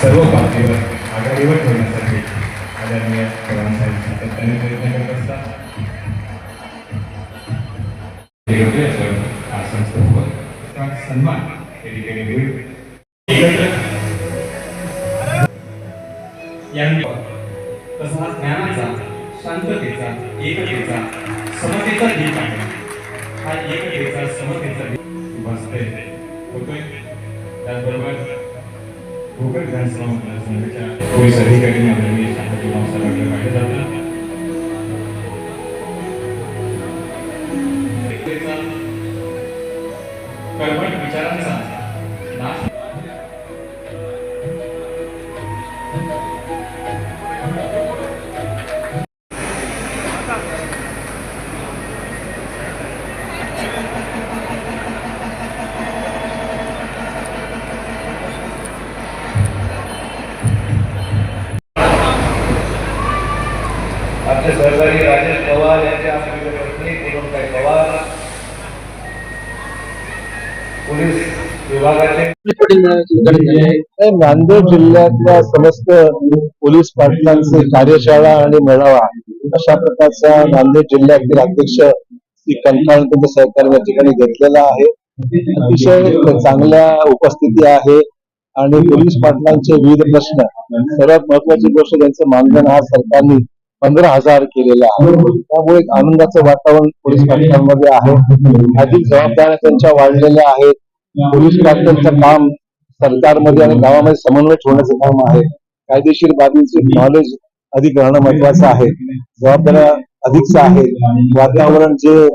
सर्व पातळीवर आघाडीवर ठेवण्यासाठी आदरणीय चव्हाणसाहेब सातत्याने प्रयत्न करत असतात. सन्मान या ठिकाणी होईल तसा हा ज्ञानाचा शांततेचा एकतेचा समतेचा दीप आहे हा एकतेचा समतेचा दीप भासतोय होतोय. त्याचबरोबर भूगोल विधानसभा मतदारसंघाच्या पोलीस अधिकारी आदरणीय शांतती मावसाहेबांकडे पाहिलं जातं एकतेचा विचारांचा नाश पोलीस विभागाचे नांदेड जिल्ह्यातल्या समस्त पोलीस पाटलांचे कार्यशाळा आणि मेळावा अशा प्रकारचा नांदेड जिल्ह्यातील अध्यक्ष श्री कंठाळकर सहकारी या ठिकाणी घेतलेला आहे. अतिशय चांगल्या उपस्थिती आहे आणि पोलीस पाटलांचे विविध प्रश्न. सर्वात महत्वाची गोष्ट त्यांचं मानधन हा सरकारने पंधरा हजार केलेला आहे. त्यामुळे एक आनंदाचं वातावरण पोलीस पाटलांमध्ये आहे. अधिक जबाबदाऱ्या त्यांच्या वाढलेल्या आहेत. पोलीस पाटलांचं काम सरकारमध्ये आणि गावामध्ये समन्वय ठेवण्याचं काम आहे. कायदेशीर बाबींचे नॉलेज अधिक राहणं महत्वाचं आहे. जबाबदाऱ्या अधिकच आहे वातावरण जे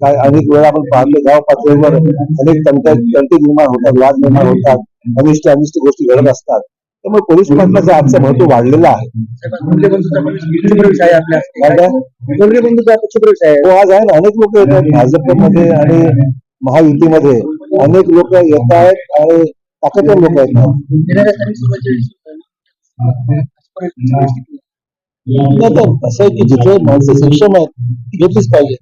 काय अनेक वेळा आपण पाहतो गाव पातळीवर अनेक तंट तंटी निर्माण होतात वाद निर्माण होतात अनिष्ट अनिष्ट गोष्टी घडत असतात. त्यामुळे पोलीस पाटलाचं आजचं महत्त्व वाढलेलं आहे? हो आज आहे ना. अनेक लोक येतात. भाजपमध्ये आणि महायुतीमध्ये. अनेक लोक येत आहेत आणि ताकदवर लोक येतात नाही तर असं आहे की जिथे माणसं सक्षम आहेत घेतलीच पाहिजे.